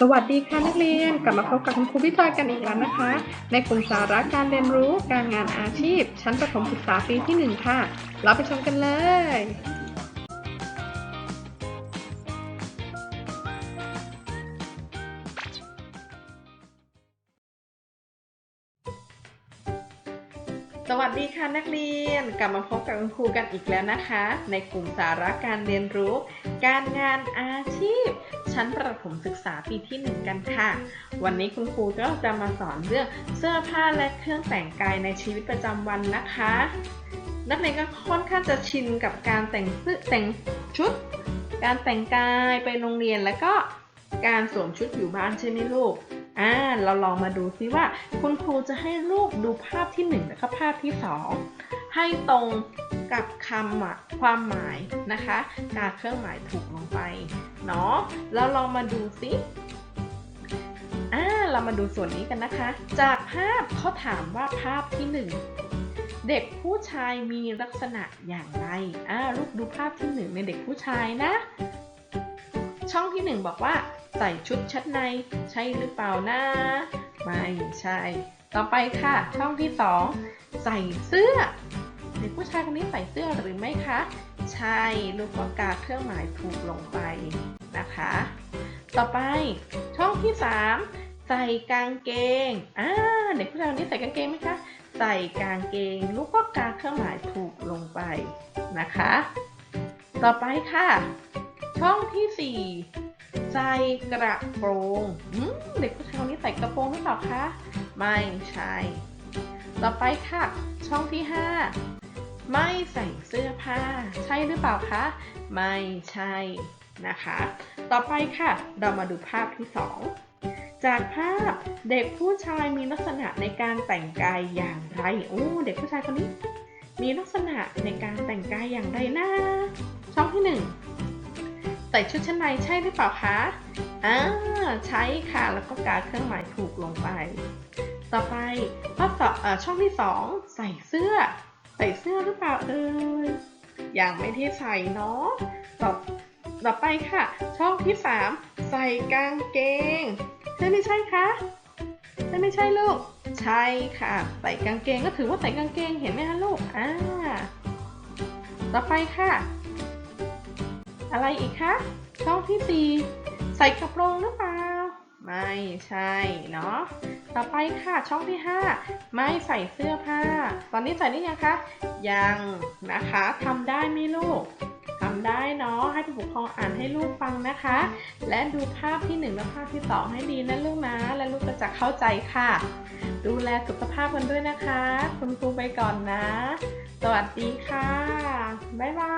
สวัสดีค่ะนักเรียนกลับมาพบกับคุณครูพิจารกันอีกแล้วนะคะ ในกลุ่มสาระการเรียนรู้การงานอาชีพ ชั้นประถมศึกษาปีที่ 1 ค่ะ เราไปชมกันเลย วัสดีค่ะนักเรียนกลับมาพบกับคุณครูกันอีกแล้วนะคะ ในกลุ่มสาระการเรียนรู้ การงานอาชีพ ชั้นประถมศึกษาปีที่ 1 กันค่ะ วันนี้คุณครูก็จะมาสอนเรื่องเสื้อผ้าและเครื่องแต่งกายในชีวิตประจำวันนะคะ นักเรียนก็ค่อนข้างจะชินกับการแต่งเสื้อแต่งชุด การแต่งกายไปโรงเรียนแล้วก็การสวมชุดอยู่บ้านใช่ไหมลูก อ่าเราลองมาดูซิว่า คุณครูจะให้ลูกดูภาพที่1และก็ภาพที่ 2 ให้ตรงกับคำความหมายนะคะการเครื่องหมายถูกลงไปเนาะแล้วลองมาดูซิอ่าเรามาดูส่วนนี้กันนะคะ จากภาพเขาถามว่าภาพที่ 1 เด็กผู้ชายมีลักษณะอย่างไรอ่าลูกดูภาพที่1ในเด็กผู้ชายนะ ช่องที่ 1 บอกว่า ใส่ชุดชั้นในใช่หรือเปล่านะไม่ใช่ ต่อไปค่ะ ช่องที่ 2 ใส่เสื้อเด็กผู้ชายคนนี้ใส่เสื้อหรือไม่คะ ใช่ลูกประกาศเครื่องหมายถูกลงไปนะคะ ต่อไปช่องที่ 3 ใส่กางเกงอ่าเด็กผู้ชายคนนี้ใส่กางเกงไหมคะใส่กางเกง ลูกก็กาเครื่องหมายถูกลงไปนะคะ ต่อไปค่ะ ช่องที่ 4 ใส่กระโปรงเด็กผู้ชายคนนี้ใส่กระโปรงหรือเปล่าคะ ไม่ใช่ ต่อไปค่ะ ช่องที่ 5 ไม่ใส่เสื้อผ้า ใช่หรือเปล่าคะ ไม่ใช่นะคะ ต่อไปค่ะ เรามาดูภาพที่ 2จากภาพเด็กผู้ชายมีลักษณะในการแต่งกายอย่างไรโอ้เด็กผู้ชายคนนี้ มีลักษณะในการแต่งกายอย่างไรนะช่องที่1 ใส่ชุดชั้นในใช่หรือเปล่าคะอ่าใช่ค่ะ แล้วก็การเครื่องหมายถูกลงไป ต่อไปข้อสอบอช่องที่ 2 ใส่เสื้อ ใส่เสื้อหรือเปล่าเอ่ยยังไม่ได้ใส่เนาะต่อต่อไปค่ะ ช่องที่ 3 ใส่กางเกงใช่ไม่ใช่คะใช่ไม่ใช่ลูก ใช่ค่ะ ใส่กางเกงก็ถือว่าใส่กางเกงเห็นไหมคะลูกอ่าต่อไปค่ะ อะไรอีกคะช่องที่ 4 ใส่กระโปรงหรือเปล่า ไม่ใช่เนาะต่อไปค่ะช่องที่ 5 ไม่ใส่เสื้อผ้า ตอนนี้ใส่ได้ยังคะ ยังนะคะทำได้ไหมลูกทำได้เนาะให้ผู้ปกครองอ่านให้ลูกฟังนะคะ และดูภาพที่ 1 และภาพที่ 2 ให้ดีนะลูกนะและลูกก็จะเข้าใจค่ะ ดูแลสุขภาพกันด้วยนะคะ คุณครูไปก่อนนะ สวัสดีค่ะ บ๊ายบาย